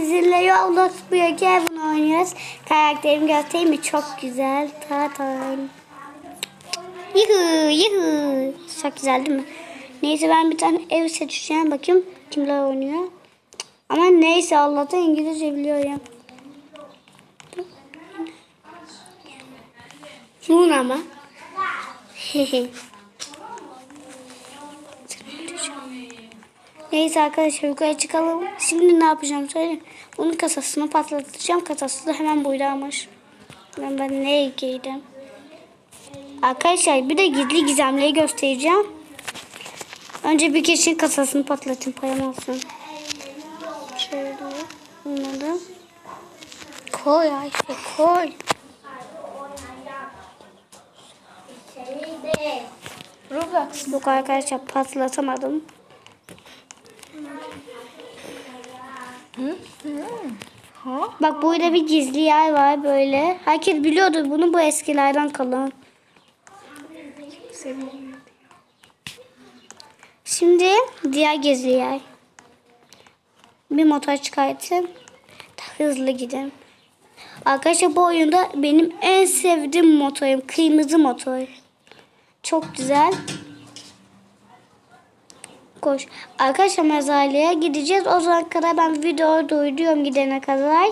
sizinle Roblox Block Heaven oynuyoruz. Karakterimi göstereyim mi? Çok güzel. Tatan. Yuhu yuhu. Çok güzel değil mi? Neyse ben bir tane ev seçeceğim. Bakayım kimler oynuyor. Ama neyse Allah'tan İngilizce biliyorum. Luna mı? Neyse arkadaşlar yukarı çıkalım. Şimdi ne yapacağım söyleyeyim. Bunun kasasını patlatacağım. Kasası da hemen buradaymış. Ben, ben ne giydim? Arkadaşlar bir de gizli gizemleri göstereceğim. Önce bir kişinin kasasını patlatayım payam olsun. Şöyle bunları. Koy Ayşe koy. Roblox. Yok arkadaşlar patlatamadım. Bak burada bir gizli yer var böyle. Herkes biliyordur bunu bu eskilerden kalan. Şimdi diğer gizli yer. Bir motor çıkartın. Hızlı gidin. Arkadaşlar bu oyunda benim en sevdiğim motorum. Kırmızı motor. Çok güzel. Koş. Arkadaşlar mezarlığa gideceğiz. O zaman kadar ben videoyu duyuruyorum gidene kadar.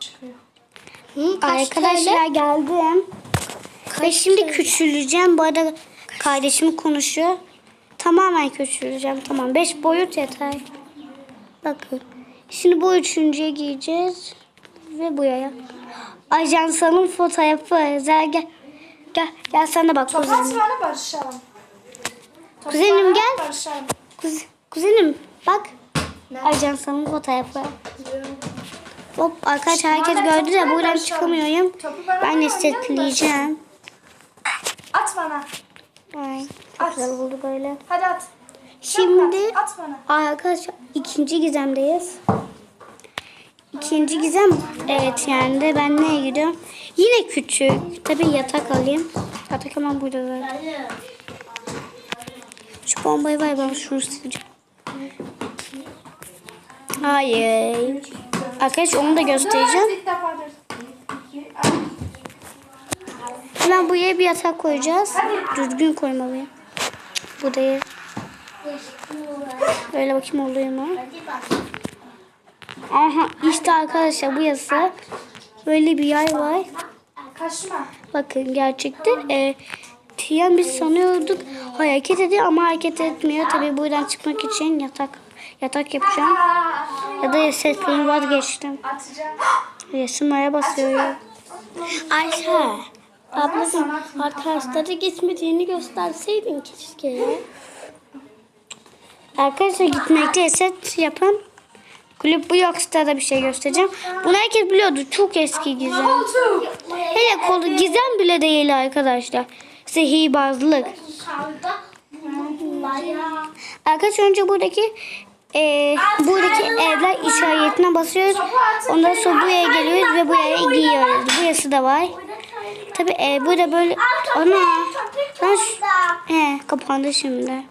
Çıkıyor. Arkadaşlar geldim. Ve şimdi küçüleceğim. Bu arada kardeşim konuşuyor. Tamamen küçüleceğim. Tamam. Beş boyut yeter. Bakın. Şimdi bu üçüncüye giyeceğiz. Ve buraya. Ajansanın fotoğrafı. Zer gel. Gel, gel sen de bak kuzenim. bana barışalım. Kuzenim gel. Barışalım. Kuz- kuzenim bak. Ne? Ajansanın fotoğrafı. Hop arkadaşlar herkes gördü de buradan çıkamıyorum. Ben setleyeceğim. At bana. Ay, çok At. güzel oldu böyle. Hadi at. Şimdi At, at bana. arkadaşlar ikinci gizemdeyiz. İkinci gizem evet yani de ben neye gidiyorum? Yine küçük. Tabii yatak alayım. Yatak hemen burada zaten. Şu bombayı var ben şunu sileceğim. Hayır. Arkadaşlar onu da göstereceğim. Hemen buraya bir yatak koyacağız. Düzgün koymalıyım. Bu da iyi. Böyle bakayım oluyor mu? Aha işte arkadaşlar bu yasa. Böyle bir yay var. Bakın gerçekte e, Tiyan biz sanıyorduk hareket ediyor ama hareket etmiyor. Tabii buradan çıkmak için yatak yatak yapacağım. Ya da setlerimi vazgeçtim. Resimlere basıyorum. Ayşe. Ablacığım arkadaşlara gitmediğini gösterseydin keşke. Arkadaşlar gitmekte set yapın. Kulüp bu yoksa da bir şey göstereceğim. Bunu herkes biliyordu. Çok eski gizem. Hele kolu gizem bile değil arkadaşlar. Sihirbazlık. Arkadaşlar önce buradaki e, buradaki evler işaretine basıyoruz. Ondan sonra buraya geliyoruz ve buraya giyiyoruz. Burası da var. Tabi e, burada böyle ana şu- he, kapandı şimdi.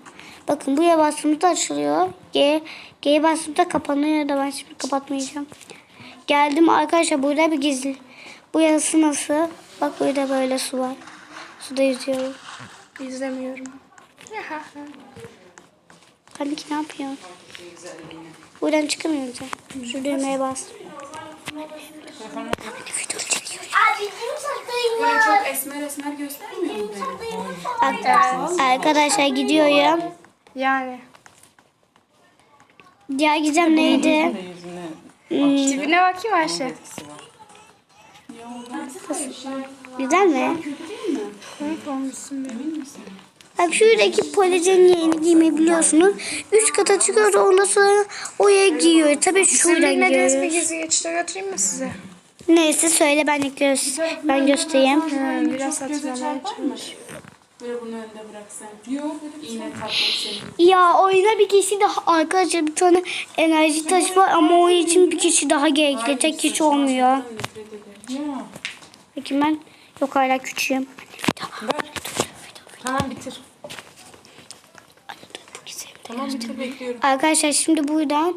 Bakın buraya bastığımızda açılıyor. G G'ye bastığımda kapanıyor da ben şimdi kapatmayacağım. Geldim arkadaşlar burada bir gizli. Bu yazısı nasıl? Bak burada böyle su var. Suda yüzüyorum. İzlemiyorum. Halbuki ne yapıyorsun? Buradan çıkamıyoruz ya. Şu düğmeye bas. Böyle çok esmer esmer göstermiyor mu beni? Bak, arkadaşlar gidiyorum. Yani. Diğer gizem neydi? Tipine bakayım Ayşe. Güzel mi? Hı, olmuşsun benim. Bak şuradaki policenin yeğeni giymeyi biliyorsunuz. Üç kata çıkıyoruz ondan sonra oraya giyiyor. Tabii şuradan Bilmediğiniz bir giyiyoruz. gizli geçişte götüreyim mi size? Neyse söyle ben ekliyoruz. Ben göstereyim. Biraz hatırlamaya? Böyle bunu önde bıraksan. Yok. İğne senin. Ya oyuna bir kişi daha arkadaşlar bir tane enerji taşı var ama o için bir kişi daha gerekli. Tek kişi olmuyor. Peki ben yok hala küçüğüm. Tamam bitir. Tamam bitir bekliyorum. Arkadaşlar şimdi buradan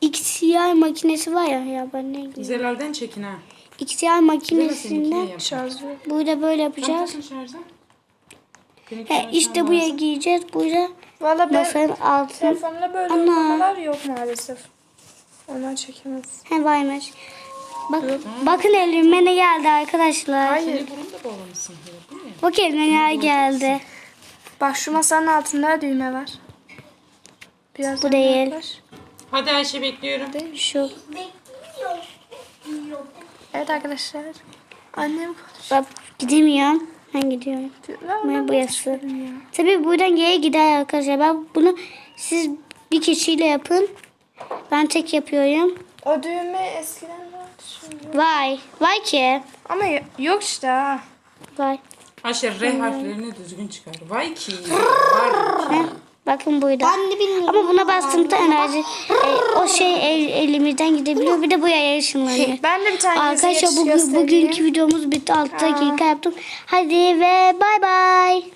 XCR makinesi var ya ya ben ne bileyim. Güzellerden çekin ha. XCR makinesinden yap. Şarjı. burada böyle yapacağız. Takın şarja. Benimki He, şarjdan işte buraya lazım. giyeceğiz. Burada Valla ben masanın altına. telefonda böyle Ana. uygulamalar yok maalesef. Ondan çekemez. He varmış. Bak, bakın elime ne geldi arkadaşlar. Hayır. Değil mi? Bak elime neler geldi. Bak şu masanın altında düğme var. Biraz Bu değil. Hadi Ayşe bekliyorum. Şu. Evet arkadaşlar. Annem konuş. Bak gidemiyorum. Ben gidiyorum. Ben burası. Tabii buradan geri gider arkadaşlar. Ben bunu siz bir kişiyle yapın. Ben tek yapıyorum. O düğme eskiden şimdi. Vay. Vay ki. Ama yok işte ha. Vay. Ayşe R harflerini düzgün çıkar. Vay ki. Var ki. Bakın burada. Ben de bilmiyorum. Ama buna bastığımda enerji e, o şey el, elimizden gidebiliyor. Bir de bu yaya ışınlanıyor. Ben de bir tane Arkadaşlar Arkadaşlar bugün, bugünkü videomuz bitti. 6 dakika yaptım. Hadi ve bay bay.